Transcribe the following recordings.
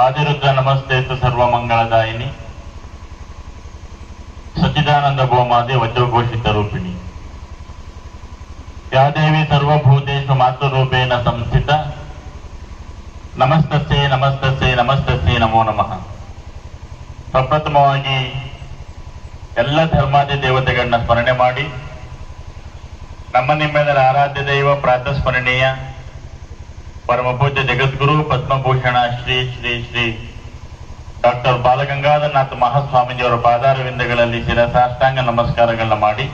ಆದಿರುದ್ರ ನಮಸ್ತೇತು ಸರ್ವಮಂಗಳದಾಯಿನಿ ಸಚ್ಚಿದಾನಂದ ಗೋಮಾದೆ ವಜ್ರಘೋಷಿತ ರೂಪಿಣಿ. ಯಾ ದೇವಿ ಸರ್ವಭೂತೇಷು ಮಾತೃರೂಪೇಣ ಸಂಸ್ಥಿತ. ನಮಸ್ತಸೆ ನಮಸ್ತಸೆ ನಮಸ್ತಸೆ ನಮೋ ನಮಃ. ಪ್ರಪ್ರಥಮವಾಗಿ ಎಲ್ಲ ಧರ್ಮಾದಿ ದೇವತೆಗಳನ್ನ ಸ್ಮರಣೆ ಮಾಡಿ. ನಮ್ಮ ನಿಮ್ಮೆಲ್ಲರ ಆರಾಧ್ಯ ದೈವ ಪ್ರಾತಸ್ಮರಣೀಯ ಪೂಜ್ಯ ಜಗದ್ಗುರು ಪದ್ಮಭೂಷಣ ಶ್ರೀ ಶ್ರೀ ಶ್ರೀ ಡಾಕ್ಟರ್ ಬಾಲಗಂಗಾಧರನಾಥ ಮಹಾಸ್ವಾಮೀಜಿಯವರ ಪಾದಾರವಿಂದಗಳಲ್ಲಿ ಶಿರಸಾಷ್ಟಾಂಗ ನಮಸ್ಕಾರಗಳನ್ನ ಮಾಡಿ,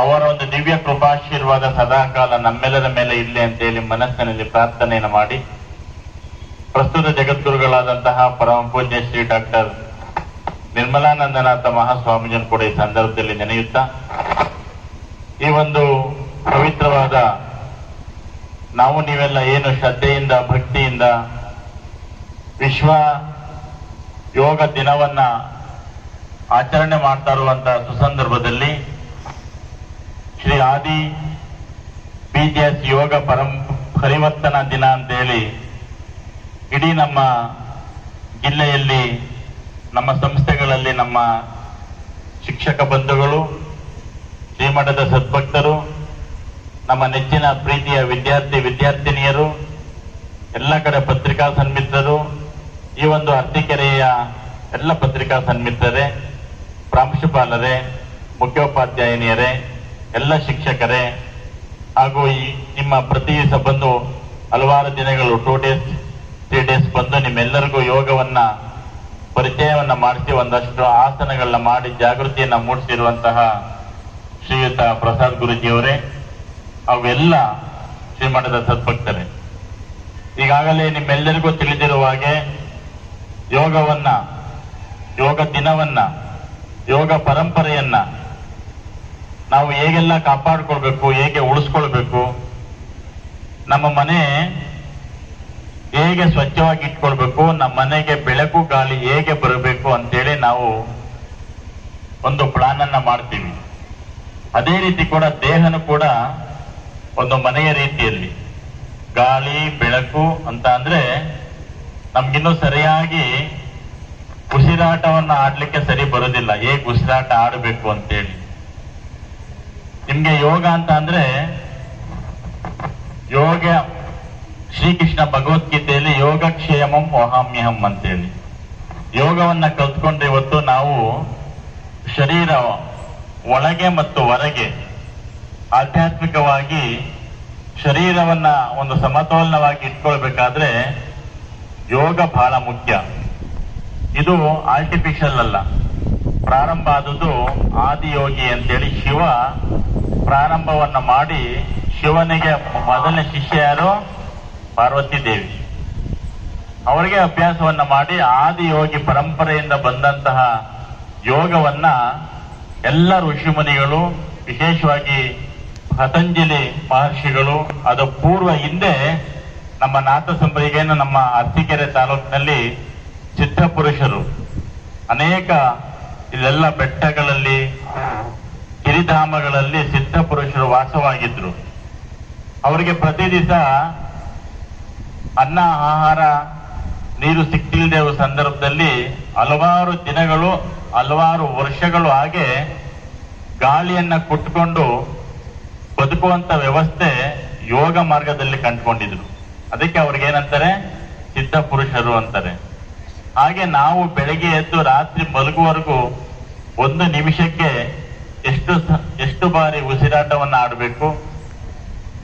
ಅವರ ಒಂದು ದಿವ್ಯ ಕೃಪಾಶೀರ್ವಾದ ಸದಾಕಾಲ ನಮ್ಮೆಲ್ಲರ ಮೇಲೆ ಇರಲಿ ಅಂತ ಹೇಳಿ ಮನಸ್ಸಿನಲ್ಲಿ ಪ್ರಾರ್ಥನೆಯನ್ನು ಮಾಡಿ, ಪ್ರಸ್ತುತ ಜಗದ್ಗುರುಗಳಾದಂತಹ ಪರಮ ಪೂಜ್ಯ ಶ್ರೀ ಡಾಕ್ಟರ್ ನಿರ್ಮಲಾನಂದನಾಥ ಮಹಾಸ್ವಾಮೀಜಿಯನ್ನು ಕೂಡ ಈ ಸಂದರ್ಭದಲ್ಲಿ ನೆನೆಯುತ್ತಾ, ಈ ಒಂದು ಪವಿತ್ರವಾದ ನಾವು ನೀವೆಲ್ಲ ಏನು ಶ್ರದ್ಧೆಯಿಂದ, ಭಕ್ತಿಯಿಂದ, ವಿಶ್ವ ಯೋಗ ದಿನವನ್ನ ಆಚರಣೆ ಮಾಡ್ತಾ ಇರುವಂತಹ ಸುಸಂದರ್ಭದಲ್ಲಿ ಶ್ರೀ ಆದಿ ಬಿಜಿಎಸ್ ಯೋಗ ಪರಂ, ಪರಿವರ್ತನಾ ದಿನ ಅಂತೇಳಿ ಇಡೀ ನಮ್ಮ ಜಿಲ್ಲೆಯಲ್ಲಿ, ನಮ್ಮ ಸಂಸ್ಥೆಗಳಲ್ಲಿ ನಮ್ಮ ಶಿಕ್ಷಕ ಬಂಧುಗಳು, ಶ್ರೀಮಠದ ಸದ್ಭಕ್ತರು ನಮ್ಮ ನೆಚ್ಚಿನ ಪ್ರೀತಿಯ ವಿದ್ಯಾರ್ಥಿ, ವಿದ್ಯಾರ್ಥಿನಿಯರು, ಎಲ್ಲ ಕಡೆ ಪತ್ರಿಕಾ ಸನ್ಮಿತ್ರರು, ಈ ಒಂದು ಅರ್ತಿಕೆರೆಯ ಎಲ್ಲ ಪತ್ರಿಕಾ ಸನ್ಮಿತ್ರರೇ, ಪ್ರಾಂಶುಪಾಲರೇ, ಮುಖ್ಯೋಪಾಧ್ಯಾಯಿನಿಯರೇ, ಎಲ್ಲ ಶಿಕ್ಷಕರೇ, ಹಾಗೂ ಈ ನಿಮ್ಮ ಪ್ರತಿ ಬಂದು ಹಲವಾರು ದಿನಗಳು ಟೂ ಡೇಸ್ ತ್ರೀ ಡೇಸ್ ಬಂದು ನಿಮ್ಮೆಲ್ಲರಿಗೂ ಯೋಗವನ್ನ, ಪರಿಚಯವನ್ನ ಮಾಡಿಸಿ ಒಂದಷ್ಟು ಆಸನಗಳನ್ನ ಮಾಡಿ ಜಾಗೃತಿಯನ್ನ ಮೂಡಿಸಿರುವಂತಹ ಶ್ರೀಯುತ ಪ್ರಸಾದ್ ಗುರುಜಿಯವರೇ. ಅವೆಲ್ಲ ಶ್ರೀಮಠದ ಸದ್ಭಕ್ತರೇ. ಈಗಾಗಲೇ ನಿಮ್ಮೆಲ್ಲರಿಗೂ ತಿಳಿದಿರುವ ಹಾಗೆ ಯೋಗವನ್ನ, ಯೋಗ ದಿನವನ್ನ, ಯೋಗ ಪರಂಪರೆಯನ್ನ ನಾವು ಹೇಗೆಲ್ಲ ಕಾಪಾಡ್ಕೊಳ್ಬೇಕು, ಹೇಗೆ ಉಳಿಸ್ಕೊಳ್ಬೇಕು, ನಮ್ಮ ಮನೆ ಹೇಗೆ ಸ್ವಚ್ಛವಾಗಿ ಇಟ್ಕೊಳ್ಬೇಕು ನಮ್ಮ ಮನೆಗೆ ಬೆಳಕು ಗಾಳಿ ಹೇಗೆ ಬರಬೇಕು ಅಂತೇಳಿ ನಾವು ಒಂದು ಪ್ಲಾನ್ ಅನ್ನ ಮಾಡ್ತೀವಿ. ಅದೇ ರೀತಿ ಕೂಡ ದೇಹನು ಕೂಡ ಒಂದು ಮನೆಯ ರೀತಿಯಲ್ಲಿ. ಗಾಳಿ, ಬೆಳಕು ಅಂತ ಅಂದ್ರೆ ನಮ್ಗಿನ್ನೂ ಸರಿಯಾಗಿ ಉಸಿರಾಟವನ್ನ ಆಡ್ಲಿಕ್ಕೆ ಸರಿ ಬರೋದಿಲ್ಲ. ಹೇಗ್ ಉಸಿರಾಟ ಆಡಬೇಕು ಅಂತೇಳಿ. ನಿಮ್ಗೆ ಯೋಗ ಅಂತ ಅಂದ್ರೆ ಯೋಗ ಶ್ರೀಕೃಷ್ಣ ಭಗವದ್ಗೀತೆಯಲ್ಲಿ ಯೋಗಕ್ಷೇಮಂ ಓಹಾಮ್ಯಹಂ ಅಂತೇಳಿ. ಯೋಗವನ್ನ ಕಲ್ತ್ಕೊಂಡ್ರೆ ಇವತ್ತು ನಾವು ಶರೀರ ಒಳಗೆ ಮತ್ತು ಹೊರಗೆ ಆಧ್ಯಾತ್ಮಿಕವಾಗಿ ಶರೀರವನ್ನ ಒಂದು ಸಮತೋಲನವಾಗಿ ಇಟ್ಕೊಳ್ಬೇಕಾದ್ರೆ ಯೋಗ ಬಹಳ ಮುಖ್ಯ. ಇದು ಆರ್ಟಿಫಿಷಿಯಲ್ ಅಲ್ಲ. ಪ್ರಾರಂಭ ಆದದ್ದು ಆದಿಯೋಗಿ ಅಂತೇಳಿ ಶಿವ ಪ್ರಾರಂಭವನ್ನ ಮಾಡಿ ಶಿವನಿಗೆ ಮೊದಲನೇ ಶಿಷ್ಯ ಯಾರು? ಪಾರ್ವತಿ ದೇವಿ. ಅವರಿಗೆ ಅಭ್ಯಾಸವನ್ನ ಮಾಡಿ ಆದಿಯೋಗಿ ಪರಂಪರೆಯಿಂದ ಬಂದಂತಹ ಯೋಗವನ್ನ ಎಲ್ಲ ಋಷಿಮುನಿಗಳು ವಿಶೇಷವಾಗಿ ಪತಂಜಲಿ ಮಹರ್ಷಿಗಳು, ಅದು ಪೂರ್ವ ಹಿಂದೆ ನಮ್ಮ ನಾಥ ಸಂಪ್ರದಾಯನ ನಮ್ಮ ಅರಸೀಕೆರೆ ತಾಲೂಕಿನಲ್ಲಿ ಸಿದ್ಧ ಪುರುಷರು. ಅನೇಕ ಇಲ್ಲೆಲ್ಲ ಬೆಟ್ಟಗಳಲ್ಲಿ, ಗಿರಿಧಾಮಗಳಲ್ಲಿ ಸಿದ್ಧ ಪುರುಷರು ವಾಸವಾಗಿದ್ರು. ಅವರಿಗೆ ಪ್ರತಿ ದಿವಸ ಅನ್ನ, ಆಹಾರ, ನೀರು ಸಿಕ್ತಿಲ್ದೇ ಸಂದರ್ಭದಲ್ಲಿ ಹಲವಾರು ದಿನಗಳು, ಹಲವಾರು ವರ್ಷಗಳು ಹಾಗೆ ಗಾಳಿಯನ್ನ ಕುಟ್ಕೊಂಡು ಬದುಕುವಂತ ವ್ಯವಸ್ಥೆ ಯೋಗ ಮಾರ್ಗದಲ್ಲಿ ಕಂಡುಕೊಂಡಿದ್ರು. ಅದಕ್ಕೆ ಅವ್ರಿಗೆ ಏನಂತಾರೆ? ಸಿದ್ಧ ಪುರುಷರು ಅಂತಾರೆ. ಹಾಗೆ ನಾವು ಬೆಳಗ್ಗೆ ಎದ್ದು ರಾತ್ರಿ ಮಲಗುವವರೆಗೂ ಒಂದು ನಿಮಿಷಕ್ಕೆ ಎಷ್ಟು ಎಷ್ಟು ಬಾರಿ ಉಸಿರಾಟವನ್ನು ಆಡಬೇಕು?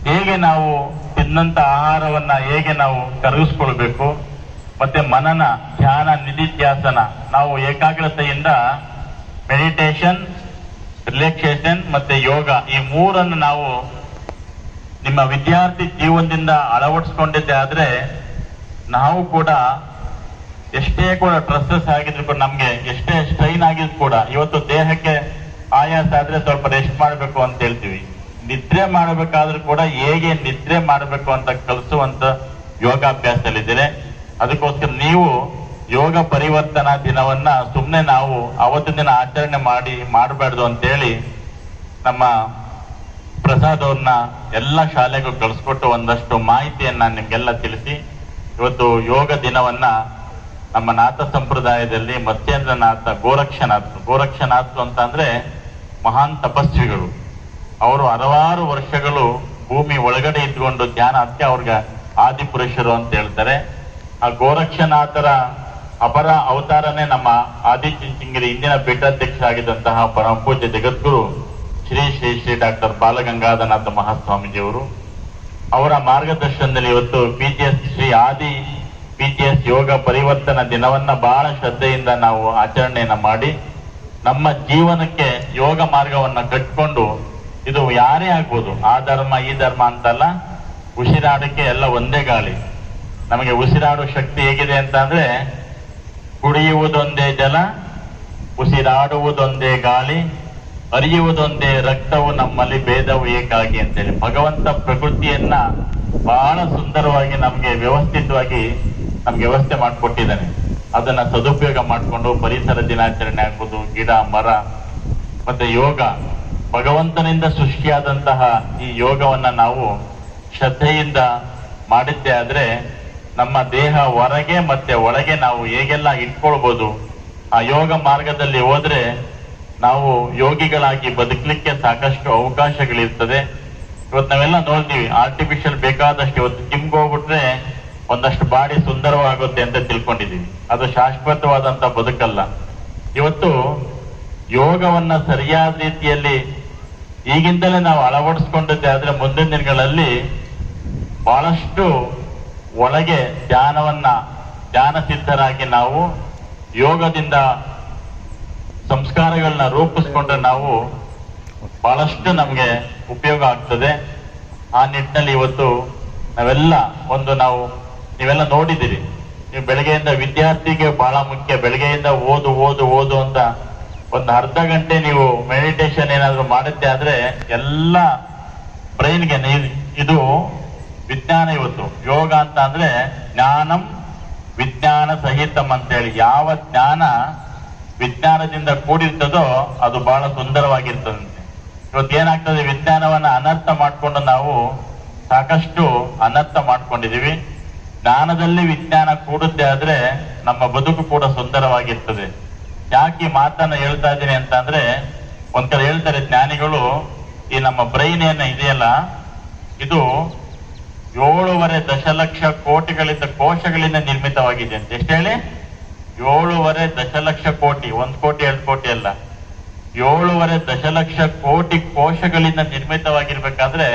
ಹೇಗೆ ನಾವು ತಿನ್ನಂತ ಆಹಾರವನ್ನ ಹೇಗೆ ನಾವು ಕರಗಿಸ್ಕೊಳ್ಬೇಕು? ಮತ್ತೆ ಮನನ ಧ್ಯಾನ ನಿಧಿತ್ಯಾಸನ ನಾವು ಏಕಾಗ್ರತೆಯಿಂದ ಮೆಡಿಟೇಷನ್ ರಿಲ್ಯಾಕ್ಸೇಷನ್ ಮತ್ತೆ ಯೋಗ, ಈ ಮೂರನ್ನು ನಾವು ನಿಮ್ಮ ವಿದ್ಯಾರ್ಥಿ ಜೀವನದಿಂದ ಅಳವಡಿಸ್ಕೊಂಡಿದ್ದೆ ಆದ್ರೆ ನಾವು ಕೂಡ ಎಷ್ಟೇ ಕೂಡ ಸ್ಟ್ರೆಸ್ಸಸ್ ಆಗಿದ್ರು ಕೂಡ ನಮ್ಗೆ ಎಷ್ಟೇ ಸ್ಟ್ರೈನ್ ಆಗಿದ್ರು ಕೂಡ ಇವತ್ತು ದೇಹಕ್ಕೆ ಆಯಾಸ ಆದ್ರೆ ಸ್ವಲ್ಪ ರೆಸ್ಟ್ ಮಾಡಬೇಕು ಅಂತ ಹೇಳ್ತೀವಿ. ನಿದ್ರೆ ಮಾಡಬೇಕಾದ್ರೂ ಕೂಡ ಹೇಗೆ ನಿದ್ರೆ ಮಾಡಬೇಕು ಅಂತ ಕಲಿಸುವಂತ ಯೋಗಾಭ್ಯಾಸದಲ್ಲಿದ್ದೇನೆ. ಅದಕ್ಕೋಸ್ಕರ ನೀವು ಯೋಗ ಪರಿವರ್ತನಾ ದಿನವನ್ನ ಸುಮ್ಮನೆ ನಾವು ಅವತ್ತಿನ ದಿನ ಆಚರಣೆ ಮಾಡಿ ಮಾಡಬಾರ್ದು ಅಂತೇಳಿ ನಮ್ಮ ಪ್ರಸಾದ್ ಅವ್ರನ್ನ ಎಲ್ಲ ಶಾಲೆಗೂ ಕಳಿಸ್ಕೊಟ್ಟು ಒಂದಷ್ಟು ಮಾಹಿತಿಯನ್ನ ನಿಮ್ಗೆಲ್ಲ ತಿಳಿಸಿ, ಇವತ್ತು ಯೋಗ ದಿನವನ್ನ ನಮ್ಮ ನಾಥ ಸಂಪ್ರದಾಯದಲ್ಲಿ ಮತ್ಸ್ಯೇಂದ್ರನಾಥ ಗೋರಕ್ಷನಾಥ್ ಗೋರಕ್ಷನಾಥ್ ಅಂತ ಅಂದ್ರೆ ಮಹಾನ್ ತಪಸ್ವಿಗಳು. ಅವರು ಹಲವಾರು ವರ್ಷಗಳು ಭೂಮಿ ಒಳಗಡೆ ಇದ್ಕೊಂಡು ಧ್ಯಾನ, ಅದಕ್ಕೆ ಅವ್ರಿಗೆ ಆದಿಪುರುಷರು ಅಂತ ಹೇಳ್ತಾರೆ. ಆ ಗೋರಕ್ಷನಾಥರ ಅಪರ ಅವತಾರನೇ ನಮ್ಮ ಆದಿಚುಂಚನಗಿರಿ ಇಂದಿನ ಪೀಠಾಧ್ಯಕ್ಷರಾಗಿದ್ದಂತಹ ಪರಮ ಪೂಜ್ಯ ಜಗದ್ಗುರು ಶ್ರೀ ಶ್ರೀ ಶ್ರೀ ಡಾಕ್ಟರ್ ಬಾಲಗಂಗಾಧನಾಥ ಮಹಾಸ್ವಾಮೀಜಿಯವರು, ಅವರ ಮಾರ್ಗದರ್ಶನದಲ್ಲಿ ಇವತ್ತು ಪಿ ಶ್ರೀ ಆದಿ ಪಿ ಯೋಗ ಪರಿವರ್ತನ ದಿನವನ್ನ ಬಹಳ ಶ್ರದ್ಧೆಯಿಂದ ನಾವು ಆಚರಣೆಯನ್ನ ಮಾಡಿ, ನಮ್ಮ ಜೀವನಕ್ಕೆ ಯೋಗ ಮಾರ್ಗವನ್ನ ಕಟ್ಕೊಂಡು ಇದು ಯಾರೇ ಆಗ್ಬೋದು, ಆ ಧರ್ಮ ಈ ಧರ್ಮ ಅಂತಲ್ಲ ಉಸಿರಾಡಕ್ಕೆ ಎಲ್ಲ ಒಂದೇ ಗಾಳಿ. ನಮಗೆ ಉಸಿರಾಡೋ ಶಕ್ತಿ ಹೇಗಿದೆ ಅಂತ ಅಂದ್ರೆ ಕುಡಿಯುವುದೊಂದೇ ಜಲ, ಉಸಿರಾಡುವುದೊಂದೇ ಗಾಳಿ, ಅರಿಯುವುದೊಂದೇ ರಕ್ತವು ನಮ್ಮಲ್ಲಿ ಭೇದವು ಏಕಾಗಿ ಅಂತೇಳಿ ಭಗವಂತ ಪ್ರಕೃತಿಯನ್ನ ಬಹಳ ಸುಂದರವಾಗಿ ನಮ್ಗೆ ವ್ಯವಸ್ಥಿತವಾಗಿ ನಮ್ಗೆ ವ್ಯವಸ್ಥೆ ಮಾಡಿಕೊಟ್ಟಿದ್ದಾನೆ. ಅದನ್ನ ಸದುಪಯೋಗ ಮಾಡಿಕೊಂಡು ಪರಿಸರ ದಿನಾಚರಣೆ ಆಗ್ಬೋದು, ಗಿಡ, ಮರ, ಮತ್ತೆ ಯೋಗ. ಭಗವಂತನಿಂದ ಸೃಷ್ಟಿಯಾದಂತಹ ಈ ಯೋಗವನ್ನ ನಾವು ಶ್ರದ್ಧೆಯಿಂದ ಮಾಡಿದ್ದೆ ಆದ್ರೆ ನಮ್ಮ ದೇಹ ಹೊರಗೆ ಮತ್ತೆ ಒಳಗೆ ನಾವು ಹೇಗೆಲ್ಲ ಇಟ್ಕೊಳ್ಬೋದು? ಆ ಯೋಗ ಮಾರ್ಗದಲ್ಲಿ ಹೋದ್ರೆ ನಾವು ಯೋಗಿಗಳಾಗಿ ಬದುಕಲಿಕ್ಕೆ ಸಾಕಷ್ಟು ಅವಕಾಶಗಳಿರ್ತದೆ. ಇವತ್ತು ನಾವೆಲ್ಲ ನೋಡ್ತೀವಿ ಆರ್ಟಿಫಿಷಿಯಲ್ ಬೇಕಾದಷ್ಟು ಇವತ್ತು ಜಿಮ್ಗೆ ಹೋಗ್ಬಿಟ್ರೆ ಒಂದಷ್ಟು ಬಾಡಿ ಸುಂದರವಾಗುತ್ತೆ ಅಂತ ತಿಳ್ಕೊಂಡಿದೀವಿ ಅದು ಶಾಶ್ವತವಾದಂತ ಬದುಕಲ್ಲ. ಇವತ್ತು ಯೋಗವನ್ನ ಸರಿಯಾದ ರೀತಿಯಲ್ಲಿ ಈಗಿಂದಲೇ ನಾವು ಅಳವಡಿಸ್ಕೊಂಡಿದ್ದೆ, ಆದ್ರೆ ಮುಂದಿನ ದಿನಗಳಲ್ಲಿ ಬಹಳಷ್ಟು ಒಳಗೆ ಧ್ಯಾನವನ್ನ ಧ್ಯಾನಸಿದ್ಧರಾಗಿ ನಾವು ಯೋಗದಿಂದ ಸಂಸ್ಕಾರಗಳನ್ನ ರೂಪಿಸ್ಕೊಂಡ್ರೆ ನಾವು ಬಹಳಷ್ಟು ನಮ್ಗೆ ಉಪಯೋಗ ಆಗ್ತದೆ. ಆ ನಿಟ್ಟಿನಲ್ಲಿ ಇವತ್ತು ನಾವೆಲ್ಲ ಒಂದು ನಾವು, ನೀವೆಲ್ಲ ನೋಡಿದಿರಿ ನೀವು ಬೆಳಗ್ಗೆಯಿಂದ ವಿದ್ಯಾರ್ಥಿಗೆ ಬಹಳ ಮುಖ್ಯ. ಬೆಳಗ್ಗೆಯಿಂದ ಓದು ಓದು ಓದು ಅಂತ ಒಂದು ಅರ್ಧ ಗಂಟೆ ನೀವು ಮೆಡಿಟೇಷನ್ ಏನಾದ್ರು ಮಾಡುತ್ತೆ ಆದ್ರೆ ಎಲ್ಲ ಬ್ರೈನ್ಗೆ ಇದು ವಿಜ್ಞಾನ ಇವತ್ತು. ಯೋಗ ಅಂತ ಅಂದ್ರೆ ಜ್ಞಾನಂ ವಿಜ್ಞಾನ ಸಹಿತಂ ಅಂತೇಳಿ. ಯಾವ ಜ್ಞಾನ ವಿಜ್ಞಾನದಿಂದ ಕೂಡಿರ್ತದೋ ಅದು ಬಹಳ ಸುಂದರವಾಗಿರ್ತದಂತೆ. ಇವತ್ತು ಏನಾಗ್ತದೆ? ವಿಜ್ಞಾನವನ್ನ ಅನರ್ಥ ಮಾಡಿಕೊಂಡು ನಾವು ಸಾಕಷ್ಟು ಅನರ್ಥ ಮಾಡ್ಕೊಂಡಿದೀವಿ ಜ್ಞಾನದಲ್ಲಿ ವಿಜ್ಞಾನ ಕೂಡುತ್ತೆ ಆದ್ರೆ ನಮ್ಮ ಬದುಕು ಕೂಡ ಸುಂದರವಾಗಿರ್ತದೆ. ಯಾಕೆ ಮಾತನ್ನ ಹೇಳ್ತಾ ಇದ್ದೀನಿ ಅಂತ ಅಂದ್ರೆ ಒಂದ್ ಕಡೆ ಹೇಳ್ತಾರೆ ಜ್ಞಾನಿಗಳು, ಈ ನಮ್ಮ ಬ್ರೈನ್ ಏನ ಇದೆಯಲ್ಲ, ಇದು ಏಳೂವರೆ ದಶಲಕ್ಷ ಕೋಟಿಗಳಿಂದ ಕೋಶಗಳಿಂದ ನಿರ್ಮಿತವಾಗಿದೆ ಅಂತ. ಎಷ್ಟು ಹೇಳಿ? ಏಳೂವರೆ ದಶಲಕ್ಷ ಕೋಟಿ. ಒಂದ್ ಕೋಟಿ, ಎರಡು ಕೋಟಿ ಅಲ್ಲ. ಏಳೂವರೆ ದಶಲಕ್ಷ ಕೋಟಿ ಕೋಶಗಳಿಂದ ನಿರ್ಮಿತವಾಗಿರ್ಬೇಕಾದ್ರೆ,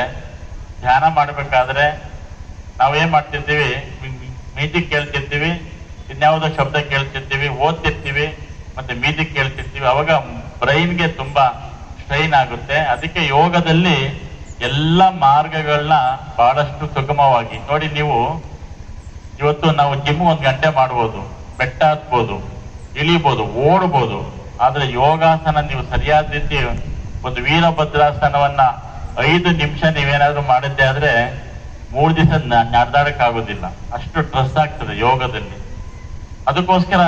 ಧ್ಯಾನ ಮಾಡ್ಬೇಕಾದ್ರೆ ನಾವೇನ್ ಮಾಡ್ತಿರ್ತೀವಿ? ಮ್ಯೂಸಿಕ್ ಕೇಳ್ತಿರ್ತೀವಿ, ಇನ್ಯಾವುದೋ ಶಬ್ದ ಕೇಳ್ತಿರ್ತೀವಿ, ಓದ್ತಿರ್ತೀವಿ, ಮತ್ತೆ ಮ್ಯೂಸಿಕ್ ಕೇಳ್ತಿರ್ತೀವಿ. ಅವಾಗ ಬ್ರೈನ್ಗೆ ತುಂಬಾ ಸ್ಟ್ರೈನ್ ಆಗುತ್ತೆ. ಅದಕ್ಕೆ ಯೋಗದಲ್ಲಿ ಎಲ್ಲ ಮಾರ್ಗಗಳನ್ನ ಬಹಳಷ್ಟು ಸುಗಮವಾಗಿ. ನೋಡಿ ನೀವು, ಇವತ್ತು ನಾವು ಜಿಮ್ ಒಂದು ಗಂಟೆ ಮಾಡ್ಬೋದು ಬೆಟ್ಟ ಹತ್ಬೋದು ಇಳಿಬೋದು, ಓಡ್ಬೋದು, ಆದ್ರೆ ಯೋಗಾಸನ ನೀವು ಸರಿಯಾದ ರೀತಿ ಒಂದು ವೀರಭದ್ರಾಸನವನ್ನ ಐದು ನಿಮಿಷ ನೀವೇನಾದ್ರೂ ಮಾಡಿದ್ದೆ ಆದ್ರೆ ಮೂರು ದಿವಸ ನಡೆದಾಡಕ್ ಆಗೋದಿಲ್ಲ ಅಷ್ಟು ಸ್ಟ್ರೆಸ್ ಆಗ್ತದೆ ಯೋಗದಲ್ಲಿ. ಅದಕ್ಕೋಸ್ಕರ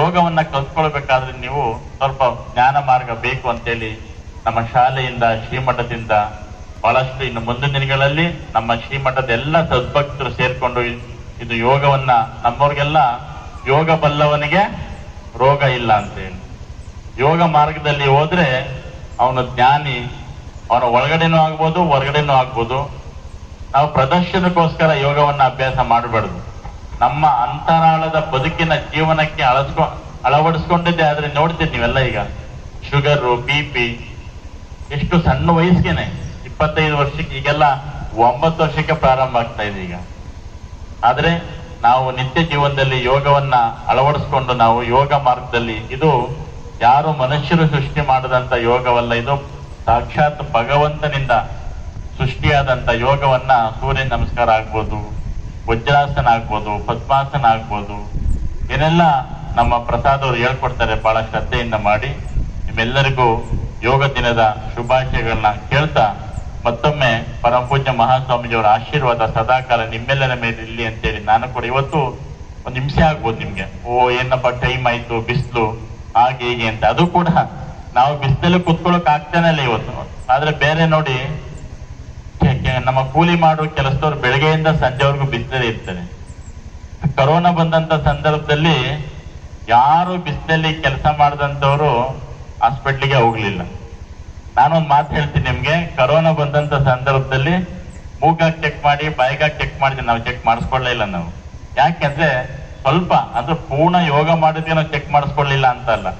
ಯೋಗವನ್ನ ಕಲ್ತ್ಕೊಳ್ಬೇಕಾದ್ರೆ ನೀವು ಸ್ವಲ್ಪ ಜ್ಞಾನ ಮಾರ್ಗ ಬೇಕು ಅಂತೇಳಿ ನಮ್ಮ ಶಾಲೆಯಿಂದ, ಶ್ರೀಮಠದಿಂದ ಬಹಳಷ್ಟು ಇನ್ನು ಮುಂದಿನ ದಿನಗಳಲ್ಲಿ ನಮ್ಮ ಶ್ರೀಮಠದ ಎಲ್ಲ ಸದ್ಭಕ್ತರು ಸೇರ್ಕೊಂಡು ಇದು ಯೋಗವನ್ನ ನಮ್ಮವ್ರಿಗೆಲ್ಲ ಯೋಗ ಬಲ್ಲವನಿಗೆ ರೋಗ ಇಲ್ಲ ಅಂತೇಳಿ. ಯೋಗ ಮಾರ್ಗದಲ್ಲಿ ಹೋದ್ರೆ ಅವನು ಜ್ಞಾನಿ ಅವನ ಒಳಗಡೆನೂ ಆಗ್ಬೋದು, ಹೊರಗಡೆನೂ ಆಗ್ಬೋದು. ನಾವು ಪ್ರದರ್ಶನಕ್ಕೋಸ್ಕರ ಯೋಗವನ್ನ ಅಭ್ಯಾಸ ಮಾಡಬಾರ್ದು. ನಮ್ಮ ಅಂತರಾಳದ ಬದುಕಿನ ಜೀವನಕ್ಕೆ ಅಳಸ್ಕೊ, ಅಳವಡಿಸ್ಕೊಂಡಿದ್ದೆ ಆದ್ರೆ ನೋಡ್ತೀನಿ ನೀವೆಲ್ಲ ಈಗ. ಶುಗರು, ಬಿ ಪಿ, ಎಷ್ಟು ಸಣ್ಣ ವಯಸ್ಸಿಗೆನೆ. ಇಪ್ಪತ್ತೈದು ವರ್ಷಕ್ಕೆ ಈಗೆಲ್ಲ ಒಂಬತ್ತು ವರ್ಷಕ್ಕೆ ಪ್ರಾರಂಭ ಆಗ್ತಾ ಇದೆ ಈಗ. ಆದರೆ ನಾವು ನಿತ್ಯ ಜೀವನದಲ್ಲಿ ಯೋಗವನ್ನ ಅಳವಡಿಸ್ಕೊಂಡು ನಾವು ಯೋಗ ಮಾರ್ಗದಲ್ಲಿ ಇದು ಯಾರು ಮನುಷ್ಯರು ಸೃಷ್ಟಿ ಮಾಡದಂತ ಯೋಗವಲ್ಲ, ಇದು ಸಾಕ್ಷಾತ್ ಭಗವಂತನಿಂದ ಸೃಷ್ಟಿಯಾದಂತ ಯೋಗವನ್ನ ಸೂರ್ಯ ನಮಸ್ಕಾರ ಆಗ್ಬೋದು, ವಜ್ರಾಸನ ಆಗ್ಬೋದು, ಪದ್ಮಾಸನ ಆಗ್ಬೋದು. ಏನೆಲ್ಲ ನಮ್ಮ ಪ್ರಸಾದವರು ಹೇಳ್ಕೊಡ್ತಾರೆ, ಬಹಳ ಶ್ರದ್ಧೆಯಿಂದ ಮಾಡಿ. ನಿಮ್ಮೆಲ್ಲರಿಗೂ ಯೋಗ ದಿನದ ಶುಭಾಶಯಗಳನ್ನ ಕೇಳ್ತಾ ಮತ್ತೊಮ್ಮೆ ಪರಮ ಪೂಜ್ಯ ಮಹಾಸ್ವಾಮೀಜಿಯವರ ಆಶೀರ್ವಾದ ಸದಾಕಾಲ ನಿಮ್ಮೆಲ್ಲರ ಮೇಲೆ ಇರ್ಲಿ ಅಂತೇಳಿ ನಾನು ಕೂಡ ಇವತ್ತು ಒಂದು ಹಿಂಸೆ ಆಗ್ಬೋದು ನಿಮ್ಗೆ. ಓ, ಏನಪ್ಪ ಟೈಮ್ ಆಯ್ತು, ಬಿಸಿಲು, ಹಾಗೆ ಹೀಗೆ ಅಂತ. ಅದು ಕೂಡ ನಾವು ಬಿಸಿಲಲ್ಲಿ ಕುತ್ಕೊಳ್ಳೋಕ್ ಆಗ್ತಾನೆ ಇಲ್ಲ ಇವತ್ತು. ಆದ್ರೆ ಬೇರೆ ನೋಡಿ ನಮ್ಮ ಕೂಲಿ ಮಾಡುವ ಕೆಲಸದವ್ರು ಬೆಳಗ್ಗೆಯಿಂದ ಸಂಜೆವರೆಗೂ ಬಿಸಿಲಲ್ಲಿ ಇರ್ತಾರೆ. ಕರೋನಾ ಬಂದಂತ ಸಂದರ್ಭದಲ್ಲಿ ಯಾರು ಬಿಸಿಲಲ್ಲಿ ಕೆಲಸ ಮಾಡದಂತವರು ಹಾಸ್ಪಿಟ್ಲಿಗೆ ಹೋಗ್ಲಿಲ್ಲ. ನಾನೊಂದು ಮಾತು ಹೇಳ್ತೀನಿ ನಿಮ್ಗೆ. ಕರೋನಾ ಬಂದಂತ ಸಂದರ್ಭದಲ್ಲಿ ಮೂಗಾಗ್ ಚೆಕ್ ಮಾಡಿ ಬಾಯಿಗಾಗ್ ಚೆಕ್ ಮಾಡಿದ್ವಿ ನಾವು ಚೆಕ್ ಮಾಡಿಸ್ಕೊಳ್ಳೇ ಇಲ್ಲ ನಾವು. ಯಾಕೆಂದ್ರೆ ಸ್ವಲ್ಪ, ಅಂದ್ರೆ ಪೂರ್ಣ ಯೋಗ ಮಾಡಿದ್ವಿ ನಾವು ಚೆಕ್ ಮಾಡಿಸ್ಕೊಳ್ಳಿಲ್ಲ ಅಂತ ಅಲ್ಲ.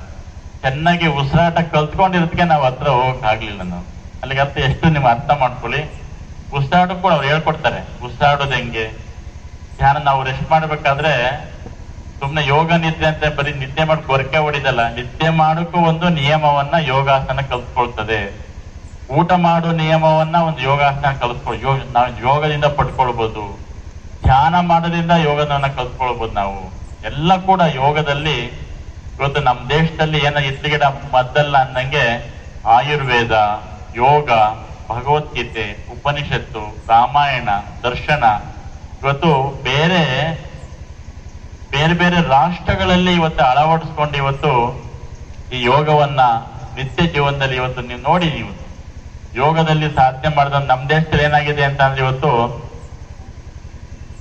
ಚೆನ್ನಾಗಿ ಉಸಿರಾಟ ಕಲ್ತ್ಕೊಂಡಿರೋದಕ್ಕೆ ನಾವು ಹತ್ರ ಹೋಗಕ್ ಆಗ್ಲಿಲ್ಲ ನಾವು. ಅಲ್ಲಿಗೆ ಅರ್ಥ ಎಷ್ಟು ನೀವು ಅರ್ಥ ಮಾಡ್ಕೊಳ್ಳಿ. ಉಸಿರಾಟಕ್ಕೂ ಅವ್ರು ಹೇಳ್ಕೊಡ್ತಾರೆ. ಉಸಿರಾಡೋದು ಹೆಂಗೆ? ಧ್ಯಾನ ನಾವು ರೆಸ್ಟ್ ಮಾಡ್ಬೇಕಾದ್ರೆ ಸುಮ್ನೆ ಯೋಗ ನಿದ್ದೆ ಅಂತ ಬರೀ ನಿದ್ದೆ ಮಾಡಿ ಗೊರಕೆ ಹೊಡಿದಲ್ಲ, ನಿದ್ದೆ ಮಾಡೋಕ್ಕೂ ಒಂದು ನಿಯಮವನ್ನ ಯೋಗಾಸನ ಕಲ್ತ್ಕೊಳ್ತದೆ. ಊಟ ಮಾಡೋ ನಿಯಮವನ್ನ ಒಂದು ಯೋಗಾಸನ ಕಲ್ತ್ಕೊಳ್ ಯೋಗ ನಾವು ಯೋಗದಿಂದ ಪಡ್ಕೊಳ್ಬಹುದು ಧ್ಯಾನ ಮಾಡೋದ್ರಿಂದ ಯೋಗದನ್ನ ಕಲ್ತ್ಕೊಳ್ಬಹುದು ನಾವು. ಎಲ್ಲ ಕೂಡ ಯೋಗದಲ್ಲಿ ಇವತ್ತು ನಮ್ಮ ದೇಶದಲ್ಲಿ ಏನ ಇತ್ಲಿಗಿಡ ಮದ್ದಲ್ಲ ಅಂದಂಗೆ ಆಯುರ್ವೇದ, ಯೋಗ, ಭಗವದ್ಗೀತೆ, ಉಪನಿಷತ್ತು, ರಾಮಾಯಣ, ದರ್ಶನ. ಇವತ್ತು ಬೇರೆ ಬೇರೆ ಬೇರೆ ರಾಷ್ಟ್ರಗಳಲ್ಲಿ ಇವತ್ತು ಅಳವಡಿಸ್ಕೊಂಡು ಇವತ್ತು ಈ ಯೋಗವನ್ನ ನಿತ್ಯ ಜೀವನದಲ್ಲಿ ಇವತ್ತು ನೀವು ನೋಡಿ ನೀವು. ಯೋಗದಲ್ಲಿ ಸಾಧನೆ ಮಾಡಿದ ನಮ್ಮ ದೇಶದಲ್ಲಿ ಏನಾಗಿದೆ ಅಂತ ಅಂದ್ರೆ ಇವತ್ತು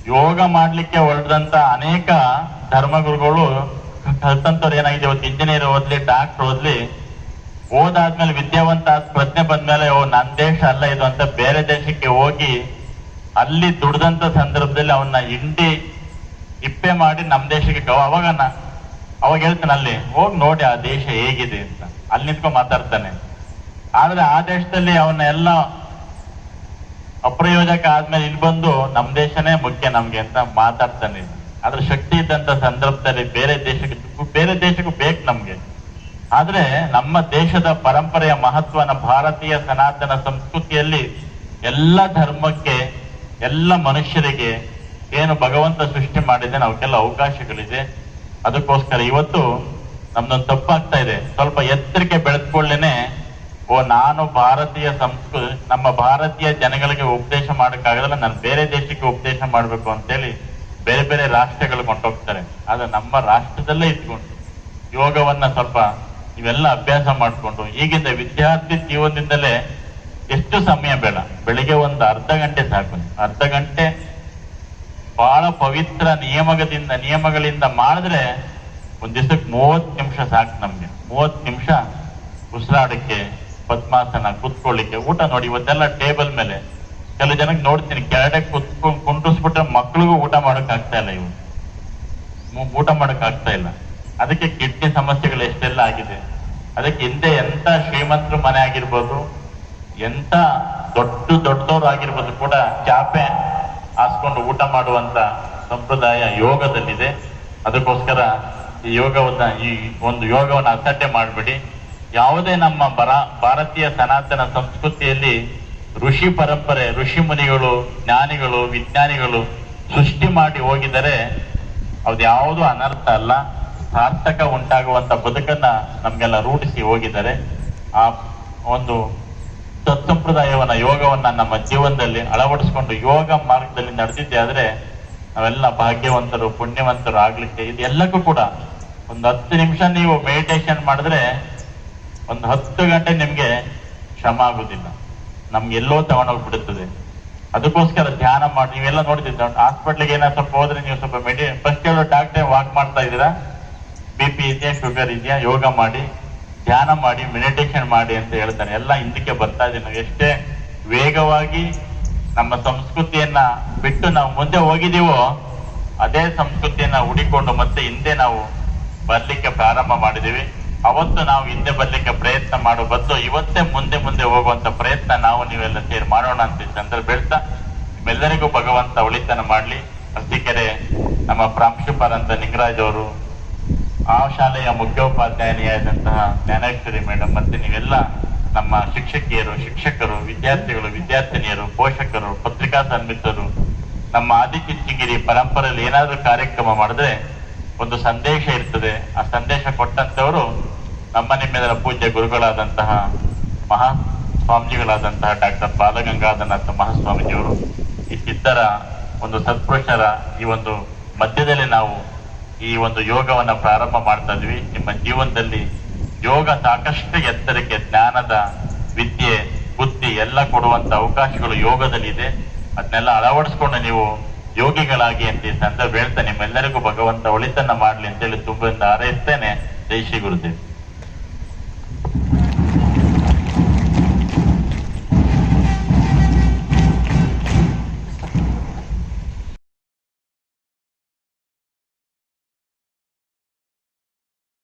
ಯೋಗ ಮಾಡ್ಲಿಕ್ಕೆ ಹೊರದಂತ ಅನೇಕ ಧರ್ಮಗುರುಗಳು, ಕಲ್ತಂತವ್ರು ಏನಾಗಿದೆ ಇವತ್ತು ಇಂಜಿನಿಯರ್ ಓದ್ಲಿ ಡಾಕ್ಟರ್ ಓದ್ಲಿ, ಓದಾದ್ಮೇಲೆ ವಿದ್ಯಾವಂತ ಪ್ರಜ್ಞೆ ಬಂದ್ಮೇಲೆ, ಓ ನನ್ನ ದೇಶ ಅಲ್ಲ ಇದು ಅಂತ ಬೇರೆ ದೇಶಕ್ಕೆ ಹೋಗಿ ಅಲ್ಲಿ ದುಡ್ದಂತ ಸಂದರ್ಭದಲ್ಲಿ ಅವನ್ನ ಹಿಂಡಿ ಇಪ್ಪೆ ಮಾಡಿ ನಮ್ಮ ದೇಶಕ್ಕೆ ಕವ ಅವಾಗ ಅವಾಗ ಹೇಳ್ತಾನೆ ಅಲ್ಲಿ, ಹೋಗಿ ನೋಡಿ ಆ ದೇಶ ಹೇಗಿದೆ ಅಂತ. ಅಲ್ಲಿ ನಿಂತ್ಕೊಂಡ್ ಮಾತಾಡ್ತಾನೆ. ಆದ್ರೆ ಆ ದೇಶದಲ್ಲಿ ಅವನ್ನ ಎಲ್ಲ ಅಪ್ರಯೋಜಕ ಆದ್ಮೇಲೆ ಇಲ್ಲಿ ಬಂದು ನಮ್ ದೇಶನೇ ಮುಖ್ಯ ನಮ್ಗೆ ಅಂತ ಮಾತಾಡ್ತಾನೆ. ಆದ್ರೆ ಶಕ್ತಿ ಇದ್ದಂತ ಸಂದರ್ಭದಲ್ಲಿ ಬೇರೆ ದೇಶಕ್ಕೆ ಬೇರೆ ದೇಶಕ್ಕೂ ಬೇಕು ನಮ್ಗೆ. ಆದ್ರೆ ನಮ್ಮ ದೇಶದ ಪರಂಪರೆಯ ಮಹತ್ವನ ಭಾರತೀಯ ಸನಾತನ ಸಂಸ್ಕೃತಿಯಲ್ಲಿ ಎಲ್ಲ ಧರ್ಮಕ್ಕೆ, ಎಲ್ಲ ಮನುಷ್ಯರಿಗೆ ಏನು ಭಗವಂತ ಸೃಷ್ಟಿ ಮಾಡಿದೆ ಅವಕ್ಕೆಲ್ಲ ಅವಕಾಶಗಳಿದೆ. ಅದಕ್ಕೋಸ್ಕರ ಇವತ್ತು ನಮ್ದೊಂದು ತಪ್ಪಾಗ್ತಾ ಇದೆ. ಸ್ವಲ್ಪ ಎತ್ತರಕ್ಕೆ ಬೆಳೆದ್ಕೊಳ್ಳೇನೆ ಓ, ನಾನು ಭಾರತೀಯ ಸಂಸ್ಕೃತಿ ನಮ್ಮ ಭಾರತೀಯ ಜನಗಳಿಗೆ ಉಪದೇಶ ಮಾಡಕ್ಕಾಗಲ್ಲ, ನಾನು ಬೇರೆ ದೇಶಕ್ಕೆ ಉಪದೇಶ ಮಾಡ್ಬೇಕು ಅಂತೇಳಿ ಬೇರೆ ಬೇರೆ ರಾಷ್ಟ್ರಗಳು ಕೊಂಡೋಗ್ತಾರೆ. ಆದ್ರೆ ನಮ್ಮ ರಾಷ್ಟ್ರದಲ್ಲೇ ಇಟ್ಕೊಂಡು ಯೋಗವನ್ನ ಸ್ವಲ್ಪ ಇವೆಲ್ಲ ಅಭ್ಯಾಸ ಮಾಡಿಕೊಂಡು, ಈಗಿಂದ ವಿದ್ಯಾರ್ಥಿ ಜೀವನದಿಂದಲೇ ಎಷ್ಟು ಸಮಯ ಬೇಡ. ಬೆಳಿಗ್ಗೆ ಒಂದು ಅರ್ಧ ಗಂಟೆ ಸಾಕು. ಅರ್ಧ ಗಂಟೆ ಬಹಳ ಪವಿತ್ರ ನಿಯಮದಿಂದ ನಿಯಮಗಳಿಂದ ಮಾಡಿದ್ರೆ ಒಂದ್ ದಿವಸಕ್ಕೆ ಮೂವತ್ ನಿಮಿಷ ಸಾಕು ನಮ್ಗೆ. ಮೂವತ್ತು ನಿಮಿಷ ಉಸಿರಾಡಕ್ಕೆ, ಪದ್ಮಾಸನ ಕುತ್ಕೊಳ್ಳಿಕ್ಕೆ, ಊಟ ನೋಡಿ, ಇವತ್ತೆಲ್ಲ ಟೇಬಲ್ ಮೇಲೆ ಕೆಲವು ಜನಕ್ಕೆ ನೋಡ್ತೀನಿ, ಕೆಳಗಡೆ ಕುತ್ಕೊಂಡು ಕುಂಟಿಸ್ಬಿಟ್ರೆ ಮಕ್ಳಿಗೂ ಊಟ ಮಾಡಕ್ ಆಗ್ತಾ ಇಲ್ಲ ಇವು ಊಟ ಮಾಡಕ್ ಆಗ್ತಾ ಇಲ್ಲ. ಅದಕ್ಕೆ ಕಿಡ್ನಿ ಸಮಸ್ಯೆಗಳು ಎಷ್ಟೆಲ್ಲ ಆಗಿದೆ. ಅದಕ್ಕೆ ಹಿಂದೆ ಎಂತ ಶ್ರೀಮಂತರು ಮನೆ ಆಗಿರ್ಬೋದು, ಎಂತ ದೊಡ್ಡ ದೊಡ್ಡದವ್ರು ಆಗಿರ್ಬೋದು ಕೂಡ, ಚಾಪೆ ಹಾಸ್ಕೊಂಡು ಊಟ ಮಾಡುವಂತ ಸಂಪ್ರದಾಯ ಯೋಗದಲ್ಲಿದೆ. ಅದಕ್ಕೋಸ್ಕರ ಈ ಯೋಗವನ್ನ ಈ ಒಂದು ಯೋಗವನ್ನ ಅಸಡ್ಡೆ ಮಾಡ್ಬಿಡಿ. ಯಾವುದೇ ನಮ್ಮ ಬರ, ಭಾರತೀಯ ಸನಾತನ ಸಂಸ್ಕೃತಿಯಲ್ಲಿ ಋಷಿ ಪರಂಪರೆ, ಋಷಿ ಮುನಿಗಳು, ಜ್ಞಾನಿಗಳು, ವಿಜ್ಞಾನಿಗಳು ಸೃಷ್ಟಿ ಮಾಡಿ ಹೋಗಿದರೆ ಅದು ಯಾವುದು ಅನರ್ಥ ಅಲ್ಲ. ಸಾರ್ಥಕ ಉಂಟಾಗುವಂತ ಬದುಕನ್ನ ನಮ್ಗೆಲ್ಲ ರೂಢಿಸಿ ಹೋಗಿದ್ದಾರೆ. ಆ ಒಂದು ಸತ್ಸಂಪ್ರದಾಯವನ್ನ ಯೋಗವನ್ನ ನಮ್ಮ ಜೀವನದಲ್ಲಿ ಅಳವಡಿಸ್ಕೊಂಡು ಯೋಗ ಮಾರ್ಗದಲ್ಲಿ ನಡೆದಿದ್ದೆ ಆದ್ರೆ ನಾವೆಲ್ಲ ಭಾಗ್ಯವಂತರು, ಪುಣ್ಯವಂತರು ಆಗ್ಲಿಕ್ಕೆ ಇದೆಲ್ಲಕ್ಕೂ ಕೂಡ ಒಂದು ಹತ್ತು ನಿಮಿಷ ನೀವು ಮೆಡಿಟೇಷನ್ ಮಾಡಿದ್ರೆ ಒಂದು ಹತ್ತು ಗಂಟೆ ನಿಮ್ಗೆ ಶ್ರಮ ಆಗುದಿಲ್ಲ. ನಮ್ಗೆ ಎಲ್ಲೋ ತಗೊಂಡೋಗ್ಬಿಡುತ್ತದೆ. ಅದಕ್ಕೋಸ್ಕರ ಧ್ಯಾನ ಮಾಡಿ, ನೀವೆಲ್ಲ ನೋಡ್ತಿದ್ದ ಹಾಸ್ಪಿಟ್ಲಿಗೆ ಏನೋ ಸ್ವಲ್ಪ ಹೋದ್ರೆ ನೀವು ಸ್ವಲ್ಪ ಮೆಡಿ ಫಸ್ಟ್ ಹೇಳೋ ಡಾಕ್ಟರ್ ವಾಕ್ ಮಾಡ್ತಾ ಇದ್ದೀರಾ? ಬಿ ಪಿ ಇದೆಯಾ ಶುಗರ್ ಇದೆಯಾ? ಯೋಗ ಮಾಡಿ. ಧ್ಯಾನ ಮಾಡಿ ಮೆಡಿಟೇಷನ್ ಮಾಡಿ ಅಂತ ಹೇಳ್ತಾರೆ ಎಲ್ಲ ಹಿಂದಕ್ಕೆ ಬರ್ತಾ ಇದೆ. ನಾವು ಎಷ್ಟೇ ವೇಗವಾಗಿ ನಮ್ಮ ಸಂಸ್ಕೃತಿಯನ್ನ ಬಿಟ್ಟು ನಾವು ಮುಂದೆ ಹೋಗಿದೀವೋ ಅದೇ ಸಂಸ್ಕೃತಿಯನ್ನ ಹುಡಿಕೊಂಡು ಮತ್ತೆ ಹಿಂದೆ ನಾವು ಬರ್ಲಿಕ್ಕೆ ಪ್ರಾರಂಭ ಮಾಡಿದೀವಿ ಅವತ್ತು ನಾವು ಹಿಂದೆ ಬರ್ಲಿಕ್ಕೆ ಪ್ರಯತ್ನ ಮಾಡೋ ಬದಲು ಇವತ್ತೇ ಮುಂದೆ ಮುಂದೆ ಹೋಗುವಂತ ಪ್ರಯತ್ನ ನಾವು ನೀವೆಲ್ಲ ಸೇರಿ ಮಾಡೋಣ ಅಂತ ಚಂದ್ರ ಬೆಳ್ತಾ ನಿಮ್ಮೆಲ್ಲರಿಗೂ ಭಗವಂತ ಒಳಿತನ ಮಾಡ್ಲಿ. ಅರಸೀಕೆರೆ ನಮ್ಮ ಪ್ರಾಂಶುಪಾಲಂತ ನಿಂಗರಾಜ್ ಅವರು ಆ ಶಾಲೆಯ ಮುಖ್ಯೋಪಾಧ್ಯಾಯನಿಯಾದಂತಹ ಜ್ಞಾನೇಶ್ವರಿ ಮೇಡಮ್ ಮತ್ತೆ ನೀವೆಲ್ಲ ನಮ್ಮ ಶಿಕ್ಷಕಿಯರು, ಶಿಕ್ಷಕರು, ವಿದ್ಯಾರ್ಥಿಗಳು, ವಿದ್ಯಾರ್ಥಿನಿಯರು, ಪೋಷಕರು, ಪತ್ರಿಕಾ ಸನ್ಮಿತರು ನಮ್ಮ ಆದಿಚುಂಚನಗಿರಿ ಪರಂಪರೆಯಲ್ಲಿ ಏನಾದರೂ ಕಾರ್ಯಕ್ರಮ ಮಾಡಿದ್ರೆ ಒಂದು ಸಂದೇಶ ಇರ್ತದೆ. ಆ ಸಂದೇಶ ಕೊಟ್ಟಂತವರು ನಮ್ಮ ನಿಮ್ಮೆಲ್ಲರ ಪೂಜ್ಯ ಗುರುಗಳಾದಂತಹ ಮಹಾ ಸ್ವಾಮೀಜಿಗಳಾದಂತಹ ಡಾಕ್ಟರ್ ಬಾಲಗಂಗಾಧರನಾಥ ಮಹಾಸ್ವಾಮೀಜಿಯವರು ಈ ಸಿದ್ಧರ ಒಂದು ಸತ್ಪುರುಷರ ಈ ಒಂದು ಮಧ್ಯದಲ್ಲಿ ನಾವು ಈ ಒಂದು ಯೋಗವನ್ನ ಪ್ರಾರಂಭ ಮಾಡ್ತಾ ಇದ್ವಿ. ನಿಮ್ಮ ಜೀವನದಲ್ಲಿ ಯೋಗ ಸಾಕಷ್ಟು ಎತ್ತರಕ್ಕೆ, ಜ್ಞಾನದ ವಿದ್ಯೆ, ಬುದ್ಧಿ ಎಲ್ಲ ಕೊಡುವಂತ ಅವಕಾಶಗಳು ಯೋಗದಲ್ಲಿದೆ. ಅದನ್ನೆಲ್ಲ ಅಳವಡಿಸ್ಕೊಂಡು ನೀವು ಯೋಗಿಗಳಾಗಿ ಅಂತ ಈ ಸಂದರ್ಭ ನಿಮ್ಮೆಲ್ಲರಿಗೂ ಭಗವಂತ ಒಳಿತನ್ನ ಮಾಡ್ಲಿ ಅಂತೇಳಿ ತುಂಬ ಹಾರೈಸ್ತೇನೆ. ಜೈ ಶ್ರೀ ಗುರುದೇವ್.